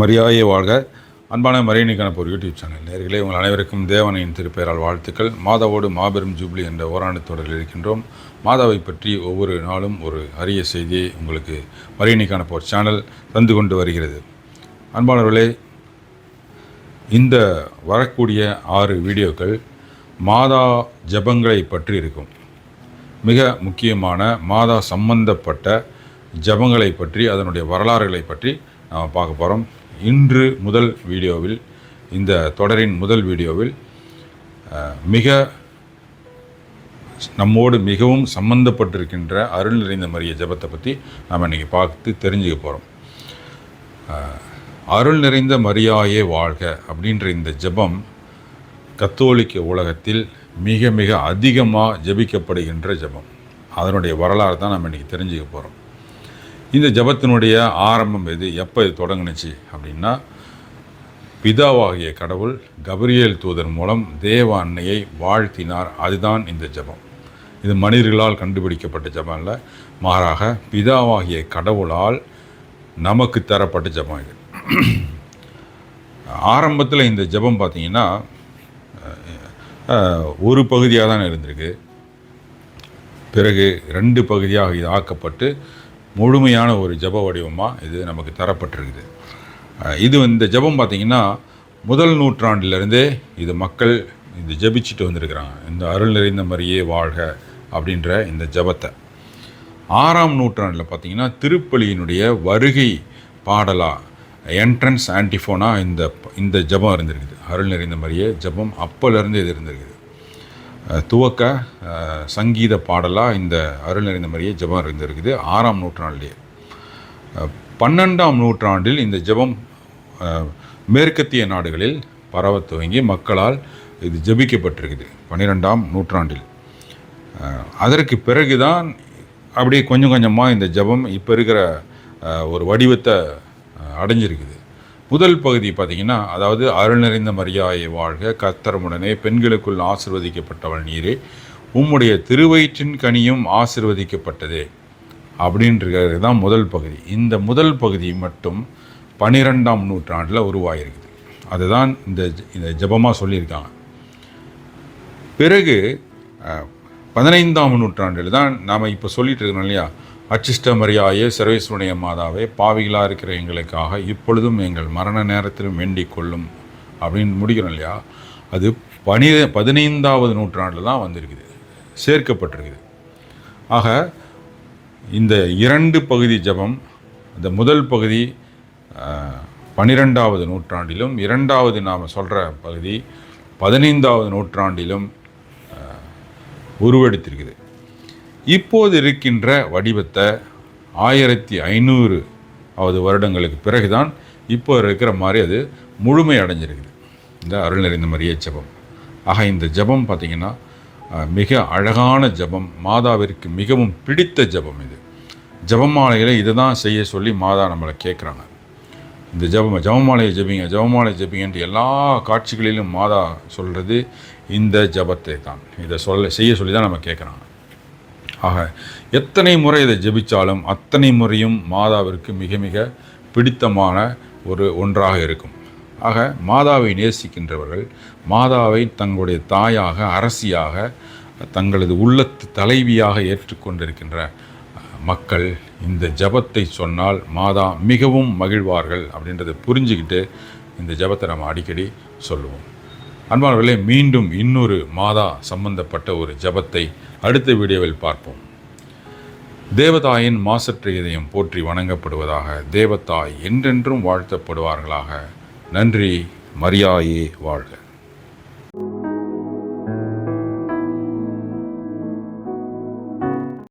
மரியாதையை வாழ்க. அன்பான மரியணிக்கானப்போர் ஒரு யூடியூப் சேனல் நேர்களே உங்கள் அனைவருக்கும் தேவனையின் திருப்பெயரால் வாழ்த்துக்கள். மாதாவோடு மாபெரும் ஜூப்ளி என்ற ஓராண்டு தொடரில் இருக்கின்றோம். மாதாவை பற்றி ஒவ்வொரு நாளும் ஒரு அரிய செய்தியை உங்களுக்கு மரியணிக்கான போர் சேனல் தந்து கொண்டு வருகிறது. அன்பானவர்களே இந்த வரக்கூடிய ஆறு வீடியோக்கள் மாதா ஜபங்களை பற்றி இருக்கும். மிக முக்கியமான மாதா சம்பந்தப்பட்ட ஜபங்களை பற்றி அதனுடைய வரலாறுகளை பற்றி நாம் பார்க்க போகிறோம் இன்று முதல் வீடியோவில் இந்த தொடரின் முதல் வீடியோவில் மிக நம்மோடு மிகவும் சம்பந்தப்பட்டிருக்கின்ற அருள் நிறைந்த மரிய ஜபத்தை பற்றி நாம் இன்றைக்கி பார்த்து தெரிஞ்சுக்க போகிறோம் அருள் நிறைந்த மரியாயே வாழ்க அப்படின்ற இந்த ஜெபம் கத்தோலிக்க உலகத்தில் மிக மிக அதிகமாக ஜெபிக்கப்படுகின்ற ஜெபம். அதனுடைய வரலாறு தான் நம்ம இன்றைக்கி தெரிஞ்சுக்க போகிறோம் இந்த ஜெபத்தினுடைய ஆரம்பம் எது? எப்போ இது தொடங்குனுச்சு அப்படின்னா பிதாவாகிய கடவுள் கபரியல் தூதர் மூலம் தேவ அன்னையை வாழ்த்தினார். அதுதான் இந்த ஜெபம். இது மனிதர்களால் கண்டுபிடிக்கப்பட்ட ஜெபம் இல்லை மாறாக பிதாவாகிய கடவுளால் நமக்கு தரப்பட்ட ஜெபம் இது. ஆரம்பத்தில் இந்த ஜெபம் பார்த்தீங்கன்னா ஒரு பகுதியாக தான் இருந்திருக்கு. பிறகு ரெண்டு பகுதியாக இது ஆக்கப்பட்டு முழுமையான ஒரு ஜெப வடிவமாக இது நமக்கு தரப்பட்டிருக்குது. இது இந்த ஜெபம் பார்த்திங்கன்னா முதல் நூற்றாண்டிலிருந்தே இது மக்கள் இது ஜபிச்சுட்டு வந்திருக்கிறாங்க. இந்த அருள் நிறைந்த மாதிரியே வாழ்க அப்படின்ற இந்த ஜெபத்தை. ஆறாம் நூற்றாண்டில் பார்த்திங்கன்னா திருப்பலியினுடைய வருகை பாடலாக என்ட்ரன்ஸ் ஆன்டிஃபோனாக இந்த இந்த ஜெபம் இருந்திருக்குது. அருள் நிறைந்த மாதிரியே ஜெபம் அப்போலேருந்து இது இருந்திருக்குது. துவக்க சங்கீத பாடலாக இந்த அருள் நிறைந்த மாதிரியே ஜெபம் இருந்திருக்குது ஆறாம் நூற்றாண்டிலே. பன்னெண்டாம் நூற்றாண்டில் இந்த ஜெபம் மேற்கத்திய நாடுகளில் பரவத் துவங்கி மக்களால் இது ஜெபிக்கப்பட்டிருக்குது பன்னிரெண்டாம் நூற்றாண்டில். அதற்கு பிறகுதான் அப்படியே கொஞ்சம் கொஞ்சமாக இந்த ஜெபம் இப்போ இருக்கிற ஒரு வடிவத்தை அடைஞ்சிருக்குது. முதல் பகுதி பார்த்திங்கன்னா அதாவது அருள் நிறைந்த மரியாயை வாழ்க கத்தரமுடனே பெண்களுக்குள் ஆசிர்வதிக்கப்பட்டவள் நீரே. உம்முடைய திருவயிற்றின் கனியும் ஆசிர்வதிக்கப்பட்டதே. அப்படின்றது தான் முதல் பகுதி. இந்த முதல் பகுதி மட்டும் பன்னிரெண்டாம் நூற்றாண்டில் உருவாகிருக்குது அதுதான் இந்த இந்த ஜெபமாக சொல்லியிருக்காங்க. பிறகு பதினைந்தாம் நூற்றாண்டில் தான் நாம் இப்போ சொல்லிட்டு இருக்கிறோம் இல்லையா? அச்சிஷ்டமரியாயே சர்வேஸ்வருடைய மாதாவே பாவிகளாக இருக்கிற எங்களுக்காக இப்பொழுதும் எங்கள் மரண நேரத்திலும் வேண்டிக் கொள்ளும் அப்படின்னு முடிக்கிறோம் இல்லையா? அது பனி பதினைந்தாவது நூற்றாண்டில் தான் வந்திருக்குது சேர்க்கப்பட்டிருக்குது. ஆக இந்த இரண்டு பகுதி ஜெபம் இந்த முதல் பகுதி பனிரெண்டாவது நூற்றாண்டிலும் இரண்டாவது நாம் சொல்கிற பகுதி பதினைந்தாவது நூற்றாண்டிலும் உருவெடுத்திருக்குது. இப்போது இருக்கின்ற வடிவத்தை ஆயிரத்தி ஐநூறு ஆவது வருடங்களுக்கு பிறகுதான் இப்போ இருக்கிற மாதிரி அது முழுமை அடைஞ்சிருக்குது. இந்த அருள் நிறைந்த மரிய ஜெபம். ஆக இந்த ஜெபம் பார்த்திங்கன்னா மிக அழகான ஜெபம். மாதாவிற்கு மிகவும் பிடித்த ஜெபம் இது. ஜெபமாலைகளை இதை தான் செய்ய சொல்லி மாதா நம்மளை கேட்குறாங்க. இந்த ஜபம் ஜபமாலையை ஜெபிங்க ஜபமாலை ஜெபிங்கன்ட்டு எல்லா காட்சிகளிலும் மாதா சொல்கிறது இந்த ஜெபத்தை தான். இதை சொல்ல செய்ய சொல்லி தான் நம்ம கேட்குறாங்க ஆக எத்தனை முறை இதை ஜபித்தாலும் அத்தனை முறையும் மாதாவிற்கு மிக மிக பிடித்தமான ஒரு ஒன்றாக இருக்கும். ஆக மாதாவை நேசிக்கின்றவர்கள் மாதாவை தங்களுடைய தாயாக அரசியாக தங்களது உள்ளத்து தலைவியாக ஏற்றுக்கொண்டிருக்கின்ற மக்கள் இந்த ஜெபத்தை சொன்னால் மாதா மிகவும் மகிழ்வார்கள் அப்படின்றத புரிஞ்சுக்கிட்டு இந்த ஜெபத்தை நம்ம அடிக்கடி சொல்லுவோம். அன்பானவர்களே மீண்டும் இன்னொரு மாதா சம்பந்தப்பட்ட ஒரு ஜெபத்தை அடுத்த வீடியோவில் பார்ப்போம். தேவதாயின் மாசற்ற இதயம் போற்றி வணங்கப்படுவதாக தேவதாய் என்றென்றும் வாழ்த்தப்படுவார்களாக. நன்றி மரியாயே வாழ்க.